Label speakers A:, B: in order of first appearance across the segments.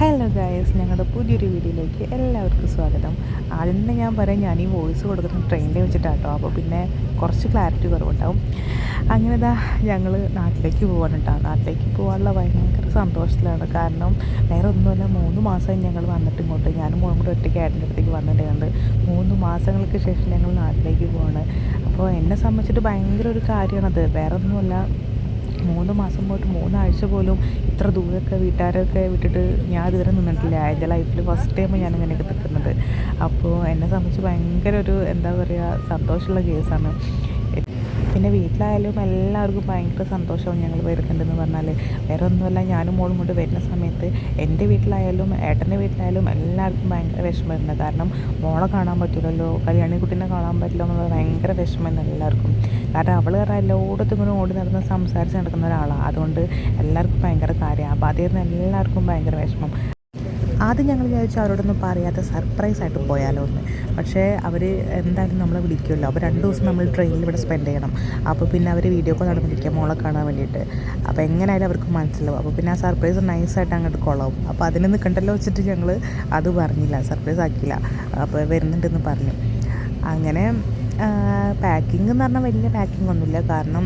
A: Hello guys ഞങ്ങളുടെ പുതിയൊരു വീഡിയോയിലേക്ക് എല്ലാവർക്കും സ്വാഗതം. ആദ്യം തന്നെ ഞാൻ പറയാം ഞാൻ ഈ വോയിസ് കൊടുക്കുന്നത് ട്രെയിനിൽ വെച്ചിട്ടാട്ടോ. അപ്പോൾ പിന്നെ കുറച്ച് ക്ലാരിറ്റി കുറവുണ്ടാവും. അങ്ങനെ ഇതാ ഞങ്ങൾ നാട്ടിലേക്ക് പോകാനുണ്ടാവും നാട്ടിലേക്ക് പോകാനുള്ള ഭയങ്കര സന്തോഷത്തിലാണ്. കാരണം വേറെ ഒന്നുമല്ല മൂന്ന് മാസം ഞങ്ങൾ വന്നിട്ട് ഇങ്ങോട്ട്. ഞാനും മോളും കൂടെ ഒറ്റയ്ക്ക് ഏട്ടന്റെ അടുത്തേക്ക് വന്നിട്ടുണ്ട്. മൂന്ന് മാസങ്ങൾക്ക് ശേഷം ഞങ്ങൾ നാട്ടിലേക്ക് പോവാണ്. അപ്പോൾ എന്നെ സംബന്ധിച്ചിട്ട് ഭയങ്കര ഒരു കാര്യമാണത്. വേറെ ഒന്നുമല്ല മൂന്ന് മാസം പോയിട്ട് മൂന്നാഴ്ച പോലും ഇത്ര ദൂരമൊക്കെ വീട്ടുകാരൊക്കെ വിട്ടിട്ട് ഞാൻ ഇതുവരെ നിന്നിട്ടില്ല. എന്റെ ലൈഫിൽ ഫസ്റ്റ് ടൈം ഞാൻ ഇങ്ങനെയൊക്കെ നിൽക്കുന്നത് അപ്പോൾ എന്നെ സംബന്ധിച്ച് ഭയങ്കര ഒരു എന്താ പറയുക സന്തോഷമുള്ള കേസാണ് പിന്നെ വീട്ടിലായാലും എല്ലാവർക്കും ഭയങ്കര സന്തോഷവും ഞങ്ങൾ വരുന്നുണ്ടെന്ന് പറഞ്ഞാൽ. വേറെ ഒന്നുമല്ല ഞാനും മോളും കൊണ്ട് വരുന്ന സമയത്ത് എന്റെ വീട്ടിലായാലും ഏട്ടന്റെ വീട്ടിലായാലും എല്ലാവർക്കും ഭയങ്കര വിഷമമായിരുന്നു. കാരണം മോളെ കാണാൻ പറ്റില്ലല്ലോ കല്യാണി കുട്ടീനെ കാണാൻ പറ്റില്ല എന്നുള്ള ഭയങ്കര വിഷമമായിരുന്നു എല്ലാവർക്കും. കാരണം അവൾ കാരണം എല്ലായിടത്തും ഇങ്ങനെ ഓടി നടന്ന് സംസാരിച്ച് നടക്കുന്ന ഒരാളാണ് അതുകൊണ്ട് എല്ലാവർക്കും ഭയങ്കര കാര്യമാണ് അപ്പോൾ അതിൽ നിന്ന് എല്ലാവർക്കും ഭയങ്കര വിഷമം. ആദ്യം ഞങ്ങൾ വിചാരിച്ചു അവരോടൊന്നും പറയാതെ സർപ്രൈസ് ആയിട്ട് പോയാലോ എന്ന്. പക്ഷേ അവർ എന്തായാലും നമ്മളെ വിളിക്കുമല്ലോ. അപ്പോൾ രണ്ട് ദിവസം നമ്മൾ ട്രെയിനിൽ ഇവിടെ സ്പെൻഡ് ചെയ്യണം. അപ്പോൾ പിന്നെ അവർ വീഡിയോ കോൾ നടന്ന് വിളിക്കുക മോളെ കാണാൻ വേണ്ടിയിട്ട്. അപ്പോൾ എങ്ങനെയായാലും അവർക്ക് മനസ്സിലാവും. അപ്പോൾ പിന്നെ ആ സർപ്രൈസ് നൈസായിട്ട് അങ്ങോട്ട് കൊള്ളാവും. അപ്പോൾ അതിനെ നിൽക്കണ്ടല്ലോ വെച്ചിട്ട് ഞങ്ങൾ അത് പറഞ്ഞില്ല. സർപ്രൈസ് ആക്കിയില്ല. അപ്പോൾ വരുന്നുണ്ടെന്ന് പറഞ്ഞു. അങ്ങനെ പാക്കിംഗ് എന്ന് പറഞ്ഞാൽ വലിയ പാക്കിംഗ് ഒന്നുമില്ല. കാരണം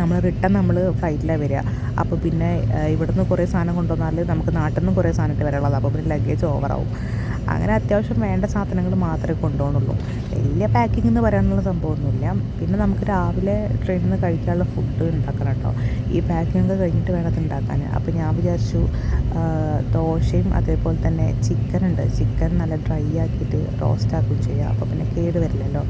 A: നമ്മൾ റിട്ടേൺ നമ്മൾ ഫ്ലൈറ്റിലാണ് വരിക അപ്പോൾ പിന്നെ ഇവിടുന്ന് കുറേ സാധനം കൊണ്ടുവന്നാൽ നമുക്ക് നാട്ടിൽ നിന്ന് കുറേ സാധനമായിട്ട് വരാനുള്ളത്. അപ്പോൾ പിന്നെ ലഗേജ് ഓവറാവും അങ്ങനെ അത്യാവശ്യം വേണ്ട സാധനങ്ങൾ മാത്രമേ കൊണ്ടുപോകുന്നുള്ളൂ. വലിയ പാക്കിംഗ് എന്ന് പറയാനുള്ള സംഭവമൊന്നുമില്ല. പിന്നെ നമുക്ക് രാവിലെ ട്രെയിനിൽ നിന്ന് കഴിക്കാനുള്ള ഫുഡ് ഉണ്ടാക്കണം കേട്ടോ ഈ പാക്കിംഗ് ഒക്കെ കഴിഞ്ഞിട്ട് വേണം അത് ഉണ്ടാക്കാൻ. അപ്പോൾ ഞാൻ വിചാരിച്ചു ദോശയും അതേപോലെ തന്നെ ചിക്കൻ ഉണ്ട്. ചിക്കൻ നല്ല ഡ്രൈ ആക്കിയിട്ട് റോസ്റ്റ് ആക്കുകയും ചെയ്യുക അപ്പോൾ പിന്നെ കേട് വരില്ലല്ലോ.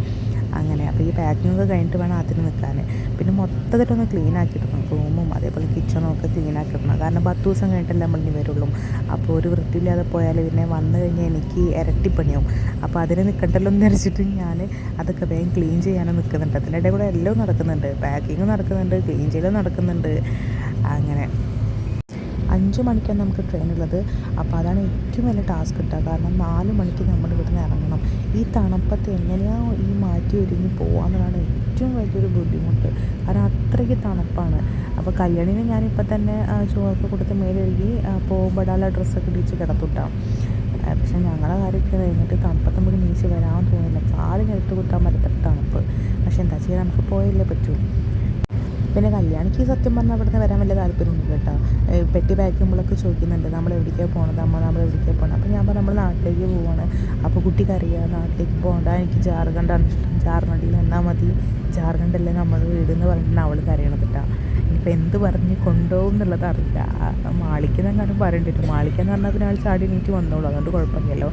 A: അങ്ങനെ. അപ്പോൾ ഈ പാക്കിംഗ് ഒക്കെ കഴിഞ്ഞിട്ട് വേണം അതിന് നിൽക്കാൻ. പിന്നെ മൊത്തത്തിലൊന്ന് ക്ലീൻ ആക്കിയിടണം. റൂമും അതേപോലെ കിച്ചണും ഒക്കെ ക്ലീൻ ആക്കിയിടണം. കാരണം പത്ത് ദിവസം കഴിഞ്ഞിട്ടല്ലേ നമ്മൾ ഇനി വരുള്ളൂ. അപ്പോൾ ഒരു വൃത്തിയില്ലാതെ പോയാൽ പിന്നെ വന്നു കഴിഞ്ഞാൽ എനിക്ക് ഇരട്ടിപ്പണിയാവും അപ്പോൾ അതിന് നിൽക്കണ്ടല്ലോ എന്ന് വിചാരിച്ചിട്ട് ഞാൻ അതൊക്കെ വേഗം ക്ലീൻ ചെയ്യാനും നിൽക്കുന്നുണ്ട് അതിന്റെ ഇടയിൽ കൂടെ എല്ലാം നടക്കുന്നുണ്ട്. പാക്കിങ് നടക്കുന്നുണ്ട്. ക്ലീൻ ചെയ്യലും നടക്കുന്നുണ്ട്. അങ്ങനെ. അഞ്ച് മണിക്കാണ് നമുക്ക് ട്രെയിൻ ഉള്ളത് അപ്പോൾ അതാണ് ഏറ്റവും വലിയ ടാസ്ക് കിട്ടുക. കാരണം നാല് മണിക്ക് നമ്മൾ ഇവിടുന്ന് ഇറങ്ങണം. ഈ തണുപ്പത്ത് എങ്ങനെയാണ് ഈ മാറ്റി ഒരുങ്ങി പോകാമെന്നതാണ് ഏറ്റവും വലിയൊരു ബുദ്ധിമുട്ട്. കാരണം അത്രയ്ക്ക് തണുപ്പാണ്. അപ്പോൾ കല്യാണിന് ഞാനിപ്പോൾ തന്നെ ചോറൊക്കെ കൊടുത്ത് മേലെഴുകി പോകുമ്പോഴുള്ള ഡ്രസ്സൊക്കെ ഇടിച്ച് കിടത്തുട്ടാം പക്ഷെ ഞങ്ങളെ കാര്യമൊക്കെ കഴിഞ്ഞിട്ട് തണുപ്പത്ത് നമുക്ക് നീച്ച് വരാൻ തോന്നില്ല. കാലിനെടുത്ത് കുത്താൻ പറ്റാത്ത തണുപ്പ്. പക്ഷെ എന്താ ചെയ്യാൻ? നമുക്ക് പോയല്ലേ പറ്റൂ. പിന്നെ കല്യാണിക്ക് സത്യം പറഞ്ഞാൽ ഇവിടുന്ന് വരാൻ വലിയ താല്പര്യമൊന്നും കേട്ടോ. പെട്ടി പാക്ക് നമ്മളൊക്കെ ചോദിക്കുന്നുണ്ട്. നമ്മൾ എവിടേക്കാണ് പോകണത് അമ്മ നമ്മൾ എവിടേക്കാണ് പോകണം അപ്പോൾ ഞാൻ പറഞ്ഞു നമ്മൾ നാട്ടിലേക്ക് പോവാണ്. അപ്പോൾ കുട്ടിക്കറിയാം നാട്ടിലേക്ക് പോകണ്ട എനിക്ക് ജാർഖണ്ഡാണ് ഇഷ്ടം. ജാർഖണ്ഡിൽ നിന്നാൽ മതി. ജാർഖണ്ഡല്ലേ നമ്മൾ വീട് എന്ന് പറഞ്ഞിട്ടാണ് അവൾ കരയണത് കേട്ടോ ഇനിയിപ്പോൾ എന്ത് പറഞ്ഞ് കൊണ്ടുപോകും എന്നുള്ളത് അറിയില്ല മാളിക്കെന്നെങ്ങാനും പറയണ്ടിട്ട് മാളിക്കെന്ന് പറഞ്ഞാൽ പിന്നെ ആൾ ചാടി നീറ്റ് വന്നോളൂ. അതുകൊണ്ട് കുഴപ്പമില്ലല്ലോ.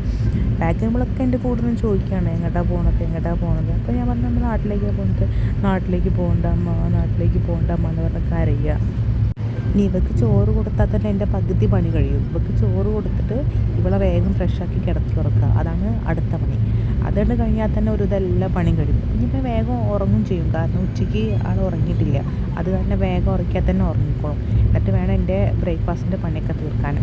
A: പാക്ക് നമ്മളൊക്കെ എന്റെ കൂടുതലും ചോദിക്കുകയാണ് എങ്ങോട്ടാണ് പോകണത് എങ്ങോട്ടാണ് പോകണത് അപ്പോൾ ഞാൻ പറഞ്ഞു നമ്മൾ നാട്ടിലേക്കാണ് പോകുന്നത് നാട്ടിലേക്ക് പോകണ്ട അമ്മ. നാട്ടിലേക്ക് പോകണ്ട അമ്മ. എന്ന് പറഞ്ഞ കരയുക ഇനി ഇവക്ക് ചോറ് കൊടുത്താൽ തന്നെ എന്റെ പകുതി പണി കഴിയും. ഇവക്ക് ചോറ് കൊടുത്തിട്ട് ഇവളെ വേഗം ഫ്രഷാക്കി കിടത്തി ഉറക്കുക. അതാണ് അടുത്ത പണി. അതുകൊണ്ട് കഴിഞ്ഞാൽ തന്നെ ഒരു ഇതെല്ലാം പണി കഴിയും. ഇനിയിപ്പോൾ വേഗം ഉറങ്ങും ചെയ്യും. കാരണം ഉച്ചയ്ക്ക് ആൾ ഉറങ്ങിയിട്ടില്ല. അത് കാരണം വേഗം ഉറക്കിയാൽ തന്നെ ഉറങ്ങിക്കോളും. എന്നിട്ട് വേണം എന്റെ ബ്രേക്ക്ഫാസ്റ്റിന്റെ പണിയൊക്കെ തീർക്കാൻ.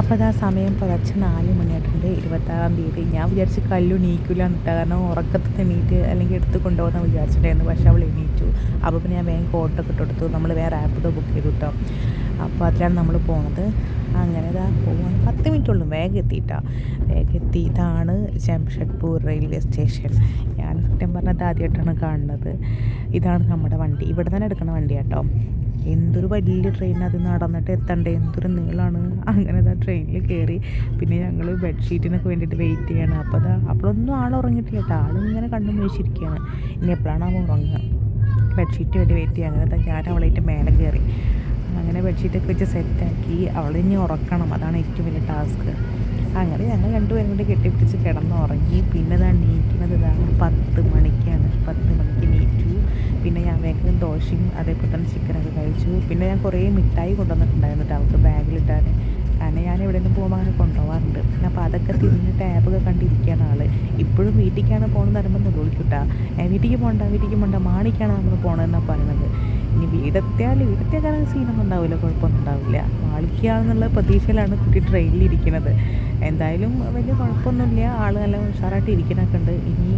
A: അപ്പോൾ ആ സമയം പുലർച്ചെ നാല് മണിയായിട്ടുണ്ട്. ഇരുപത്താറാം തീയതി. ഞാൻ വിചാരിച്ച് കല്ലു നീക്കില്ല എന്നിട്ട് കാരണം ഉറക്കത്തിൽ എണീറ്റ് അല്ലെങ്കിൽ എടുത്ത് കൊണ്ടുപോകുന്ന വിചാരിച്ചിട്ടായിരുന്നു പക്ഷേ അവൾ എണീറ്റു. അപ്പോൾ പിന്നെ ഞാൻ വേഗം കോട്ടൊക്കെ ഇട്ടെടുത്തു നമ്മൾ വേറെ ആപ്പിലോ ബുക്ക് ചെയ്തു കേട്ടോ. അപ്പോൾ അതിലാണ് നമ്മൾ പോണത്. അങ്ങനെ ഇതാ പോകാൻ പത്ത് മിനിറ്റ് ഉള്ളൂ വേഗം എത്തിയിട്ടാ വേഗം എത്തിയിട്ടാണ് ജംഷഡ്പൂർ റെയിൽവേ സ്റ്റേഷൻ. ഞാൻ സത്യം പറഞ്ഞത് ആദ്യമായിട്ടാണ് കാണുന്നത്. ഇതാണ് നമ്മുടെ വണ്ടി. ഇവിടെ തന്നെ എടുക്കുന്ന വണ്ടി കേട്ടോ എന്തൊരു വലിയ ട്രെയിൻ അത് നടന്നിട്ട് എത്തണ്ടേ? എന്തൊരു നീളമാണ് അങ്ങനെ അതാ ട്രെയിനിൽ കയറി പിന്നെ ഞങ്ങൾ ബെഡ്ഷീറ്റിനൊക്കെ വേണ്ടിയിട്ട് വെയിറ്റ് ചെയ്യണം. അപ്പോൾ അതാ അപ്പോഴൊന്നും ആൾ ഉറങ്ങിയിട്ടില്ല കേട്ടോ. ആളിങ്ങനെ കണ്ണു മേടിച്ചിരിക്കുകയാണ് ഇനി എപ്പോഴാണ് അവൻ ഉറങ്ങുക ബെഡ്ഷീറ്റ് വേണ്ടി വെയിറ്റ് ചെയ്യുക. അങ്ങനെ ഞാൻ അവളായിട്ട് മേലെ കയറി അങ്ങനെ ബെഡ്ഷീറ്റൊക്കെ വെച്ച് സെറ്റാക്കി അവളെ ഇനി ഉറക്കണം. അതാണ് ഏറ്റവും വലിയ ടാസ്ക് അങ്ങനെ ഞങ്ങൾ രണ്ടുപേരും കൂടി കെട്ടിപ്പിടിച്ച് കിടന്നുറങ്ങി. പിന്നെ ഇതാ നീക്കുന്നത് ഇതാണ് പത്ത് മണിക്കാണ്. പത്ത് മണിക്ക് നീറ്റു. പിന്നെ ഞാൻ വേഗം ദോശയും അതേപോലെ തന്നെ ചിക്കനൊക്കെ കഴിച്ചു. പിന്നെ ഞാൻ കുറേ മിഠായി കൊണ്ടുവന്നിട്ടുണ്ടായിരുന്നു അവൾക്ക് ബാഗിലിട്ടാൻ കാരണം ഞാൻ എവിടെ നിന്ന് പോകുമ്പോൾ അങ്ങനെ കൊണ്ടുപോകാറുണ്ട് അപ്പോൾ അതൊക്കെ തിന്ന് ടാബൊക്കെ കണ്ടിരിക്കുകയാണ് ആൾ ഇപ്പോഴും വീട്ടിലേക്കാണ് പോകുന്നത് പറയുമ്പോൾ വിളിക്കൂട്ടാ വീട്ടിലേക്ക് പോകണ്ട വീട്ടിലേക്ക് പോകണ്ട മാണിക്കാണ് നമ്മൾ പോകണമെന്നാണ് പറയുന്നത്. ഇനി വീടെത്തിയാൽ വീടെത്തിയാൽ സീനൊന്നും ഉണ്ടാവില്ല കുഴപ്പമൊന്നും ഉണ്ടാവില്ല. മാളിക്കാണെന്നുള്ള പ്രതീക്ഷയിലാണ് കുട്ടി ട്രെയിനിൽ ഇരിക്കുന്നത്. എന്തായാലും വലിയ കുഴപ്പമൊന്നുമില്ല. ആൾ നല്ല ഉഷാറായിട്ട് ഇരിക്കണൊക്കെ ഉണ്ട് ഇനി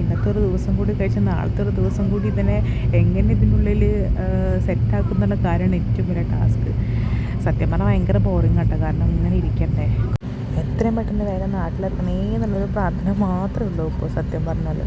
A: ഇന്നത്തെ ഒരു ദിവസം കൂടി കഴിച്ച നാളത്തെ ഒരു ദിവസം കൂടി ഇതിനെ എങ്ങനെ ഇതിനുള്ളിൽ സെറ്റാക്കുന്നുള്ള കാര്യമാണ് ഏറ്റവും വലിയ ടാസ്ക് സത്യം പറഞ്ഞാൽ ഭയങ്കര ബോറിങ് കേട്ടോ കാരണം ഇങ്ങനെ ഇരിക്കണ്ടേ. എത്രയും പെട്ടെന്ന് വേഗം നാട്ടിലെത്തണേ എന്നുള്ളൊരു പ്രാർത്ഥന മാത്രമേ ഉള്ളൂ ഇപ്പോൾ സത്യം പറഞ്ഞാൽ